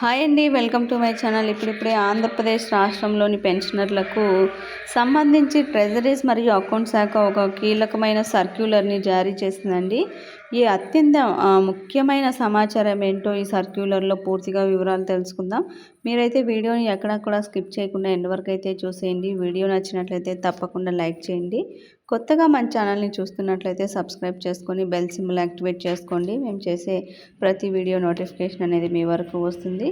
Hi అండి welcome to my channel. ఇప్పుడిప్పుడే ఆంధ్రప్రదేశ్ రాష్ట్రంలోని పెన్షనర్లకు సంబంధించి ట్రెజరీస్ మరియు అకౌంట్ శాఖ ఒక కీలకమైన సర్క్యులర్ని జారీ చేసిందండి. ఈ అత్యంత ముఖ్యమైన సమాచారం ఏంటో ఈ సర్క్యులర్లో పూర్తిగా వివరాలు తెలుసుకుందాం. మీరైతే వీడియోని ఎక్కడక్కడ స్కిప్ చేయకుండా ఎండ్ వరకు అయితే చూసేయండి. వీడియో నచ్చినట్లయితే తప్పకుండా లైక్ చేయండి. కొత్తగా మన ఛానల్ని చూస్తున్నట్లయితే సబ్స్క్రైబ్ చేసుకొని బెల్ సింబల్ యాక్టివేట్ చేసుకోండి. మేము చేసే ప్రతి వీడియో నోటిఫికేషన్ అనేది మీ వరకు వస్తుంది.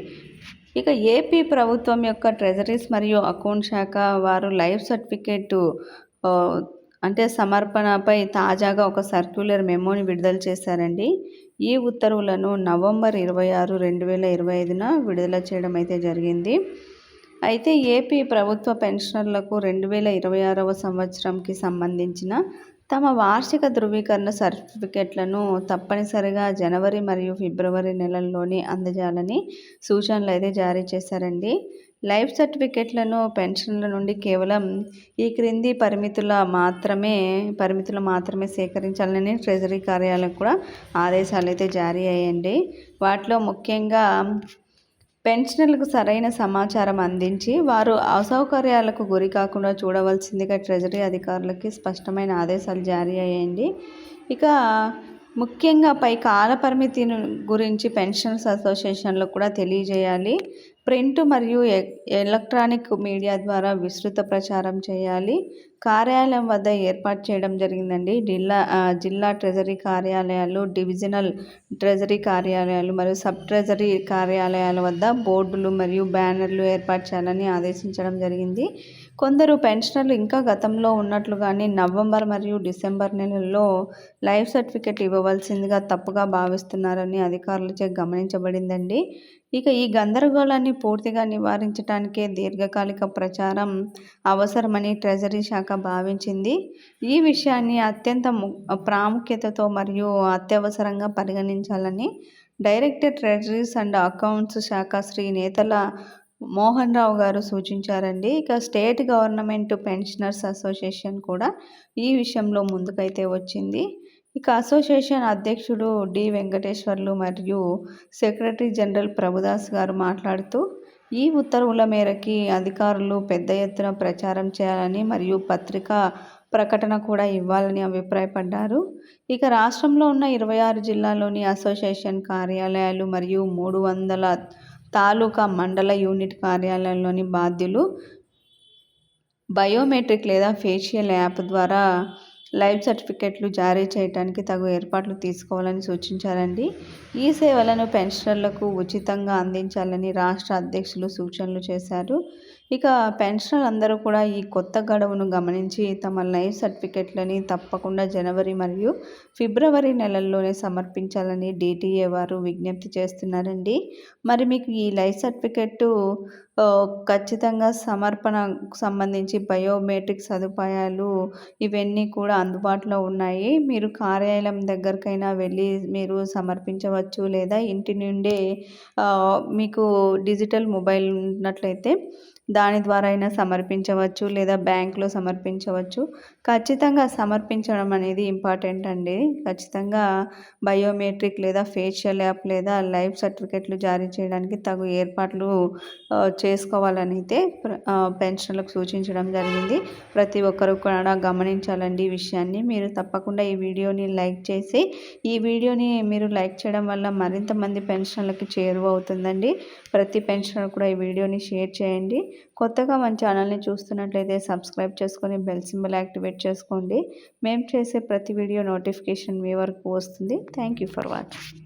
ఇక ఏపీ ప్రభుత్వం యొక్క ట్రెజరీస్ మరియు అకౌంట్ శాఖ వారు లైఫ్ సర్టిఫికేట్ అంటే సమర్పణపై తాజాగా ఒక సర్క్యులర్ మెమోని విడుదల చేశారండి. ఈ ఉత్తర్వులను నవంబర్ ఇరవై ఆరు రెండు వేల ఇరవై ఐదున విడుదల చేయడం అయితే జరిగింది. అయితే ఏపీ ప్రభుత్వ పెన్షనర్లకు రెండు వేల ఇరవై ఆరవ సంవత్సరంకి సంబంధించిన తమ వార్షిక ధృవీకరణ సర్టిఫికెట్లను తప్పనిసరిగా జనవరి మరియు ఫిబ్రవరి నెలల్లోనే అందజేయాలని సూచనలు అయితే జారీ చేశారండి. లైఫ్ సర్టిఫికెట్లను పెన్షన్ల నుండి కేవలం ఈ క్రింది పరిమితుల మాత్రమే పరిమితులు మాత్రమే సేకరించాలని ట్రెజరీ కార్యాలయం కూడా ఆదేశాలు అయితే జారీ అయ్యండి వాటిలో ముఖ్యంగా పెన్షనర్లకు సరైన సమాచారం అందించి వారు అసౌకర్యాలకు గురి కాకుండా చూడవలసిందిగా ట్రెజరీ అధికారులకి స్పష్టమైన ఆదేశాలు జారీ అయ్యాయండి. ఇక ముఖ్యంగా పై కాల పరిమితిని గురించి పెన్షన్స్ అసోసియేషన్లో కూడా తెలియజేయాలి. ప్రింట్ మరియు ఎలక్ట్రానిక్ మీడియా ద్వారా విస్తృత ప్రచారం చేయాలి. కార్యాలయం వద్ద ఏర్పాటు చేయడం జరిగిందండి. జిల్లా జిల్లా ట్రెజరీ కార్యాలయాలు డివిజనల్ ట్రెజరీ కార్యాలయాలు మరియు సబ్ ట్రెజరీ కార్యాలయాల వద్ద బోర్డులు మరియు బ్యానర్లు ఏర్పాటు చేయాలని ఆదేశించడం జరిగింది. కొందరు పెన్షనర్లు ఇంకా గతంలో ఉన్నట్లుగానే నవంబర్ మరియు డిసెంబర్ నెలల్లో లైఫ్ సర్టిఫికెట్ ఇవ్వవలసిందిగా తప్పుగా భావిస్తున్నారని అధికారులచే గమనించబడిందండి. ఇక ఈ గందరగోళాన్ని పూర్తిగా నివారించడానికే దీర్ఘకాలిక ప్రచారం అవసరమని ట్రెజరీ శాఖ భావించింది. ఈ విషయాన్ని అత్యంత ప్రాముఖ్యతతో మరియు అత్యవసరంగా పరిగణించాలని డైరెక్టర్ ట్రెజరీస్ అండ్ అకౌంట్స్ శాఖ శ్రీ నేతల మోహన్ రావు గారు సూచించారండి. ఇక స్టేట్ గవర్నమెంట్ పెన్షనర్స్ అసోసియేషన్ కూడా ఈ విషయంలో ముందుకైతే వచ్చింది. ఇక అసోసియేషన్ అధ్యక్షుడు డి. వెంకటేశ్వర్లు మరియు సెక్రటరీ జనరల్ ప్రభుదాస్ గారు మాట్లాడుతూ ఈ ఉత్తర్వుల మేరకి అధికారులు పెద్ద ఎత్తున ప్రచారం చేయాలని మరియు పత్రికా ప్రకటన కూడా ఇవ్వాలని అభిప్రాయపడ్డారు. ఇక రాష్ట్రంలో ఉన్న ఇరవై ఆరు జిల్లాలోని అసోసియేషన్ కార్యాలయాలు మరియు మూడు వందల తాలూకా మండల యూనిట్ కార్యాలయంలోని బాధ్యులు బయోమెట్రిక్ లేదా ఫేషియల్ యాప్ ద్వారా లైఫ్ సర్టిఫికెట్లు జారీ చేయడానికి తగు ఏర్పాట్లు తీసుకోవాలని సూచించారండి. ఈ సేవలను పెన్షనర్లకు ఉచితంగా అందించాలని రాష్ట్ర అధ్యక్షులు సూచనలు చేశారు. ఇక పెన్షనర్ అందరూ కూడా ఈ కొత్త గడువును గమనించి తమ లైఫ్ సర్టిఫికెట్లని తప్పకుండా జనవరి మరియు ఫిబ్రవరి నెలల్లోనే సమర్పించాలని డిటిఏ వారు విజ్ఞప్తి చేస్తున్నారండి. మరి మీకు ఈ లైఫ్ సర్టిఫికెట్ ఖచ్చితంగా సమర్పణ సంబంధించి బయోమెట్రిక్ సదుపాయాలు ఇవన్నీ కూడా అందుబాటులో ఉన్నాయి. మీరు కార్యాలయం దగ్గరకైనా వెళ్ళి మీరు సమర్పించవచ్చు లేదా ఇంటి నుండే మీకు డిజిటల్ మొబైల్ ఉన్నట్లయితే దాని ద్వారా అయినా సమర్పించవచ్చు లేదా బ్యాంక్లో సమర్పించవచ్చు. ఖచ్చితంగా సమర్పించడం అనేది ఇంపార్టెంట్ అండి. ఖచ్చితంగా బయోమెట్రిక్ లేదా ఫేషియల్ యాప్ లేదా లైఫ్ సర్టిఫికెట్లు జారీ చేయడానికి తగు ఏర్పాట్లు చేసుకోవాలని అయితే పెన్షన్లకు సూచించడం జరిగింది. ప్రతి ఒక్కరు కూడా గమనించాలండి ఈ విషయాన్ని. మీరు తప్పకుండా ఈ వీడియోని లైక్ చేసి ఈ వీడియోని మీరు లైక్ చేయడం వల్ల మరింత మంది పెన్షన్లకి చేరువ అవుతుందండి. ప్రతి పెన్షనర్ కూడా ఈ వీడియోని షేర్ చేయండి. కొత్తగా మన ఛానల్ని చూస్తున్నట్లయితే సబ్స్క్రైబ్ చేసుకొని బెల్ సింబల్ యాక్టివేట్ చేసుకోండి. మేము చేసే ప్రతి వీడియో నోటిఫికేషన్ మీ వరకు వస్తుంది. Thank you for watching